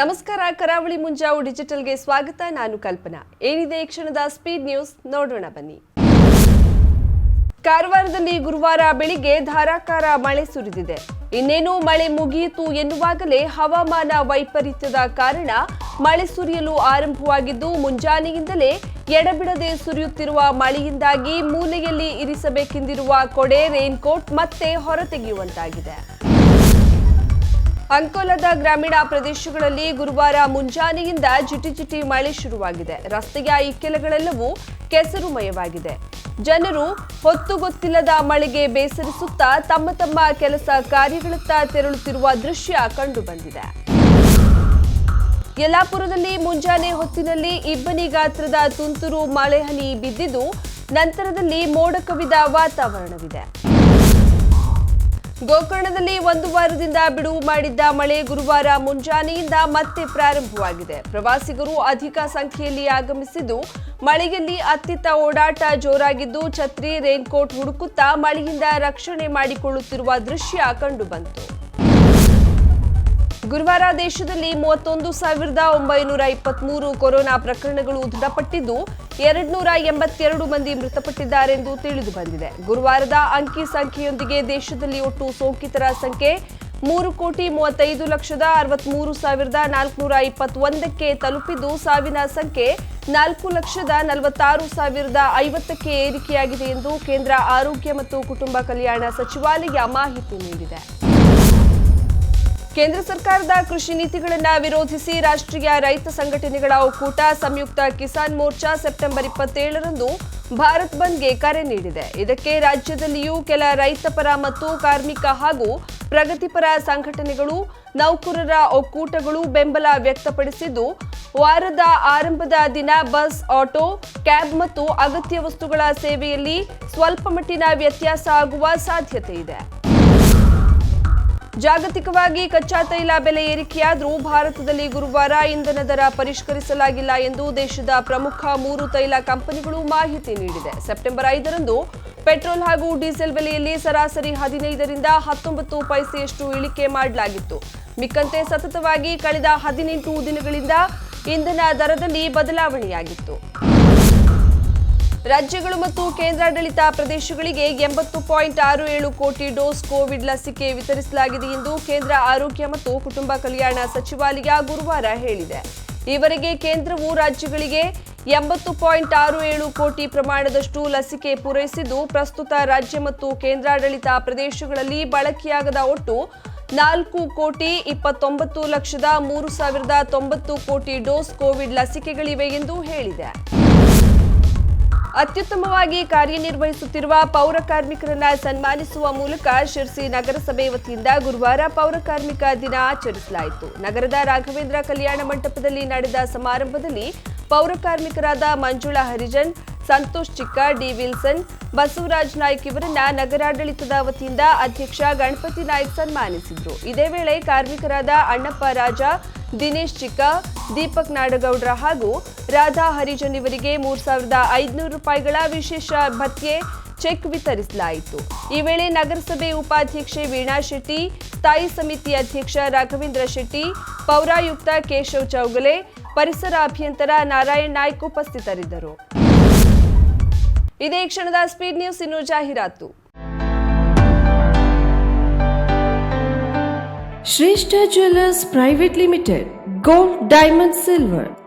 ನಮಸ್ಕಾರ, ಕರಾವಳಿ ಮುಂಜಾವು ಡಿಜಿಟಲ್ಗೆ ಸ್ವಾಗತ. ನಾನು ಕಲ್ಪನಾ. ಏನಿದೆ ಈ ಕ್ಷಣದ ಸ್ಪೀಡ್ ನ್ಯೂಸ್? ನೋಡೋಣ ಬನ್ನಿ. ಕಾರವಾರದಲ್ಲಿ ಗುರುವಾರ ಬೆಳಿಗ್ಗೆ ಧಾರಾಕಾರ ಮಳೆ ಸುರಿದಿದೆ. ಇನ್ನೇನು ಮಳೆ ಮುಗಿಯಿತು ಎನ್ನುವಾಗಲೇ ಹವಾಮಾನ ವೈಪರೀತ್ಯದ ಕಾರಣ ಮಳೆ ಸುರಿಯಲು ಆರಂಭವಾಗಿದ್ದು, ಮುಂಜಾನೆಯಿಂದಲೇ ಎಡಬಿಡದೆ ಸುರಿಯುತ್ತಿರುವ ಮಳೆಯಿಂದಾಗಿ ಮೂಲೆಯಲ್ಲಿ ಇರಿಸಬೇಕೆಂದಿರುವ ಕೊಡೆ ರೈನ್ಕೋಟ್ ಮತ್ತೆ ಹೊರತೆಗೆಯುವಂತಾಗಿದೆ. ಅಂಕೋಲದ ಗ್ರಾಮೀಣ ಪ್ರದೇಶಗಳಲ್ಲಿ ಗುರುವಾರ ಮುಂಜಾನೆಯಿಂದ ಜಿಟಿಜಿಟಿ ಮಳೆ ಶುರುವಾಗಿದೆ. ರಸ್ತೆಯ ಇಕ್ಕೆಲಗಳೆಲ್ಲವೂ ಕೆಸರುಮಯವಾಗಿದೆ. ಜನರು ಹೊತ್ತು ಗೊತ್ತಿಲ್ಲದ ಮಳೆಗೆ ಬೇಸರಿಸುತ್ತಾ ತಮ್ಮ ತಮ್ಮ ಕೆಲಸ ಕಾರ್ಯಗಳತ್ತ ತೆರಳುತ್ತಿರುವ ದೃಶ್ಯ ಕಂಡುಬಂದಿದೆ. ಯಲ್ಲಾಪುರದಲ್ಲಿ ಮುಂಜಾನೆ ಹೊತ್ತಿನಲ್ಲಿ ಇಬ್ಬನಿ ಗಾತ್ರದ ತುಂತುರು ಮಳೆ ಹನಿ ಬಿದ್ದಿದ್ದು, ನಂತರದಲ್ಲಿ ಮೋಡ ಕವಿದ ವಾತಾವರಣವಿದೆ. ಗೋಕರ್ಣದಲ್ಲಿ ಒಂದು ವಾರದಿಂದ ಬಿಡುವು ಮಾಡಿದ್ದ ಮಳೆ ಗುರುವಾರ ಮುಂಜಾನೆಯಿಂದ ಮತ್ತೆ ಪ್ರಾರಂಭವಾಗಿದೆ. ಪ್ರವಾಸಿಗರು ಅಧಿಕ ಸಂಖ್ಯೆಯಲ್ಲಿ ಆಗಮಿಸಿದ್ದು, ಮಳೆಯಲ್ಲಿ ಅತ್ತಿತ್ತ ಓಡಾಟ ಜೋರಾಗಿದ್ದು, ಛತ್ರಿ, ರೇನ್ಕೋಟ್ ಹುಡುಕುತ್ತಾ ಮಳೆಯಿಂದ ರಕ್ಷಣೆ ಮಾಡಿಕೊಳ್ಳುತ್ತಿರುವ ದೃಶ್ಯ ಕಂಡುಬಂತು ಗುರುವಾರ ದೇಶದಲ್ಲಿ ಮೂವತ್ತೊಂದು ಸಾವಿರದ ಒಂಬೈನೂರ ಇಪ್ಪತ್ಮೂರು ಕೊರೋನಾ ಪ್ರಕರಣಗಳು ದೃಢಪಟ್ಟಿದ್ದು ಎರಡ್ನೂರ ಎಂಬತ್ತೆರಡು ಮಂದಿ ಮೃತಪಟ್ಟಿದ್ದಾರೆಂದು ತಿಳಿದು ಬಂದಿದೆ. ಗುರುವಾರದ ಅಂಕಿ ಸಂಖ್ಯೆಯೊಂದಿಗೆ ದೇಶದಲ್ಲಿ ಒಟ್ಟು ಸೋಂಕಿತರ ಸಂಖ್ಯೆ ಮೂರು ಕೋಟಿ ಮೂವತ್ತೈದು ಲಕ್ಷದ ಅರವತ್ಮೂರು ಸಾವಿರದ ನಾಲ್ಕುನೂರ ಇಪ್ಪತ್ತೊಂದಕ್ಕೆ ತಲುಪಿದ್ದು, ಸಾವಿನ ಸಂಖ್ಯೆ ನಾಲ್ಕು ಲಕ್ಷದ ನಲವತ್ತಾರು ಸಾವಿರದ ಐವತ್ತಕ್ಕೆ ಏರಿಕೆಯಾಗಿದೆ ಎಂದು ಕೇಂದ್ರ ಆರೋಗ್ಯ ಮತ್ತು ಕುಟುಂಬ ಕಲ್ಯಾಣ ಸಚಿವಾಲಯ ಮಾಹಿತಿ ನೀಡಿದೆ. ಕೇಂದ್ರ ಸರ್ಕಾರದ ಕೃಷಿ ನೀತಿಗಳನ್ನು ವಿರೋಧಿಸಿ ರಾಷ್ಟ್ರೀಯ ರೈತ ಸಂಘಟನೆಗಳ ಒಕ್ಕೂಟ ಸಂಯುಕ್ತ ಕಿಸಾನ್ ಮೋರ್ಚಾ ಸೆಪ್ಟೆಂಬರ್ ಇಪ್ಪತ್ತೇಳರಂದು ಭಾರತ್ ಬಂದ್ಗೆ ಕರೆ ನೀಡಿದೆ. ಇದಕ್ಕೆ ರಾಜ್ಯದಲ್ಲಿಯೂ ಕೆಲ ರೈತಪರ ಮತ್ತು ಕಾರ್ಮಿಕ ಹಾಗೂ ಪ್ರಗತಿಪರ ಸಂಘಟನೆಗಳು, ನೌಕರರ ಒಕ್ಕೂಟಗಳು ಬೆಂಬಲ ವ್ಯಕ್ತಪಡಿಸಿದ್ದು, ವಾರದ ಆರಂಭದ ದಿನ ಬಸ್, ಆಟೋ, ಕ್ಯಾಬ್ ಮತ್ತು ಅಗತ್ಯ ವಸ್ತುಗಳ ಸೇವೆಯಲ್ಲಿ ಸ್ವಲ್ಪ ಮಟ್ಟಿನ ವ್ಯತ್ಯಾಸ ಆಗುವ ಸಾಧ್ಯತೆ ಇದೆ. ಜಾಗತಿಕವಾಗಿ ಕಚ್ಚಾ ತೈಲ ಬೆಲೆ ಏರಿಕೆಯಾದರೂ ಭಾರತದಲ್ಲಿ ಗುರುವಾರ ಇಂಧನ ದರ ಪರಿಷ್ಕರಿಸಲಾಗಿಲ್ಲ ಎಂದು ದೇಶದ ಪ್ರಮುಖ ಮೂರು ತೈಲ ಕಂಪನಿಗಳು ಮಾಹಿತಿ ನೀಡಿದೆ. ಸೆಪ್ಟೆಂಬರ್ ಐದರಂದು ಪೆಟ್ರೋಲ್ ಹಾಗೂ ಡೀಸೆಲ್ ಬೆಲೆಯಲ್ಲಿ ಸರಾಸರಿ ಹದಿನೈದರಿಂದ ಹತ್ತೊಂಬತ್ತು ಪೈಸೆಯಷ್ಟು ಇಳಿಕೆ ಮಾಡಲಾಗಿತ್ತು. ಮಿಕ್ಕಂತೆ ಸತತವಾಗಿ ಕಳೆದ ಹದಿನೆಂಟು ದಿನಗಳಿಂದ ಇಂಧನ ದರದಲ್ಲಿ ಬದಲಾವಣೆಯಾಗಿತ್ತು. ರಾಜ್ಯಗಳು ಮತ್ತು ಕೇಂದ್ರಾಡಳಿತ ಪ್ರದೇಶಗಳಿಗೆ ಎಂಬತ್ತು ಪಾಯಿಂಟ್ ಆರು ಏಳು ಕೋಟಿ ಡೋಸ್ ಕೋವಿಡ್ ಲಸಿಕೆ ವಿತರಿಸಲಾಗಿದೆ ಎಂದು ಕೇಂದ್ರ ಆರೋಗ್ಯ ಮತ್ತು ಕುಟುಂಬ ಕಲ್ಯಾಣ ಸಚಿವಾಲಯ ಗುರುವಾರ ಹೇಳಿದೆ. ಈವರೆಗೆ ಕೇಂದ್ರವು ರಾಜ್ಯಗಳಿಗೆ ಎಂಬತ್ತು ಪಾಯಿಂಟ್ ಆರು ಏಳು ಕೋಟಿ ಪ್ರಮಾಣದಷ್ಟು ಲಸಿಕೆ ಪೂರೈಸಿದ್ದು, ಪ್ರಸ್ತುತ ರಾಜ್ಯ ಮತ್ತು ಕೇಂದ್ರಾಡಳಿತ ಪ್ರದೇಶಗಳಲ್ಲಿ ಬಳಕೆಯಾಗದ ಒಟ್ಟು ನಾಲ್ಕು ಕೋಟಿ ಇಪ್ಪತ್ತೊಂಬತ್ತು ಲಕ್ಷದ ಮೂರು ಸಾವಿರದ ತೊಂಬತ್ತು ಕೋಟಿ ಡೋಸ್ ಕೋವಿಡ್ ಲಸಿಕೆಗಳಿವೆ ಎಂದು ಹೇಳಿದೆ. ಅತ್ಯುತ್ತಮವಾಗಿ ಕಾರ್ಯನಿರ್ವಹಿಸುತ್ತಿರುವ ಪೌರ ಕಾರ್ಮಿಕರನ್ನ ಸನ್ಮಾನಿಸುವ ಮೂಲಕ ಶಿರ್ಸಿ ನಗರಸಭೆ ವತಿಯಿಂದ ಗುರುವಾರ ಪೌರ ಕಾರ್ಮಿಕ ದಿನ ಆಚರಿಸಲಾಯಿತು. ನಗರದ ರಾಘವೇಂದ್ರ ಕಲ್ಯಾಣ ಮಂಟಪದಲ್ಲಿ ನಡೆದ ಸಮಾರಂಭದಲ್ಲಿ ಪೌರ ಕಾರ್ಮಿಕರಾದ ಮಂಜುಳಾ ಹರಿಜನ್, ಸಂತೋಷ್ ಚಿಕ್ಕ, ಡಿ ವಿಲ್ಸನ್, ಬಸವರಾಜ್ ನಾಯ್ಕ ಇವರನ್ನ ನಗರಾಡಳಿತದ ವತಿಯಿಂದ ಅಧ್ಯಕ್ಷ ಗಣಪತಿ ನಾಯ್ಕ್ ಸನ್ಮಾನಿಸಿದ್ರು. ಇದೇ ವೇಳೆ ಕಾರ್ಮಿಕರಾದ ಅಣ್ಣಪ್ಪ ರಾಜ, ದಿನೇಶ್ ಚಿಕ್ಕ ದೀಪಕ್ ನಾಡಗೌಡ್ರ ಹಾಗೂ ರಾಧಾ ಹರಿಜನ್ ಇವರಿಗೆ ಮೂರು ಸಾವಿರದ ಐದುನೂರು ರೂಪಾಯಿಗಳ ವಿಶೇಷ ಭತ್ಯೆ ಚೆಕ್ ವಿತರಿಸಲಾಯಿತು. ಈ ವೇಳೆ ನಗರಸಭೆ ಉಪಾಧ್ಯಕ್ಷೆ ವೀಣಾ ಶೆಟ್ಟಿ, ಸ್ಥಾಯಿ ಸಮಿತಿ ಅಧ್ಯಕ್ಷ ರಾಘವೇಂದ್ರ ಶೆಟ್ಟಿ, ಪೌರಾಯುಕ್ತ ಕೇಶವ್ ಚೌಗಲೆ, ಪರಿಸರ ಅಭಿಯಂತರ ನಾರಾಯಣ್ ನಾಯ್ಕ್ ಉಪಸ್ಥಿತರಿದ್ದರು. ಇದೇ ಕ್ಷಣದ ಸ್ಪೀಡ್ ನ್ಯೂಸ್ ಇನ್ನು ಜಾಹೀರಾತು. Shreshtha jewellers private limited gold, diamond, silver.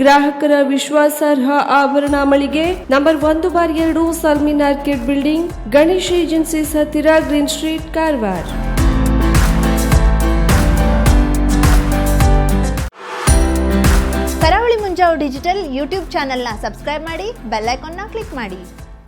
ಗ್ರಾಹಕರ ವಿಶ್ವಾಸಾರ್ಹ ಆಭರಣ ಮಳಿಗೆ ನಂಬರ್ ಒಂದು ಬಾರ್ ಎರಡು ಸಲ್ಮಿನ್ ಆರ್ಕಿಡ್ ಬಿಲ್ಡಿಂಗ್, ಗಣೇಶ್ ಏಜೆನ್ಸಿ ಹತ್ತಿರ green street Karwar. Karavali Munjavu digital YouTube ಚಾನೆಲ್ನ ಸಬ್ಸ್ಕ್ರೈಬ್ ಮಾಡಿ, ಬೆಲ್ ಐಕಾನ್ನ ಕ್ಲಿಕ್ ಮಾಡಿ.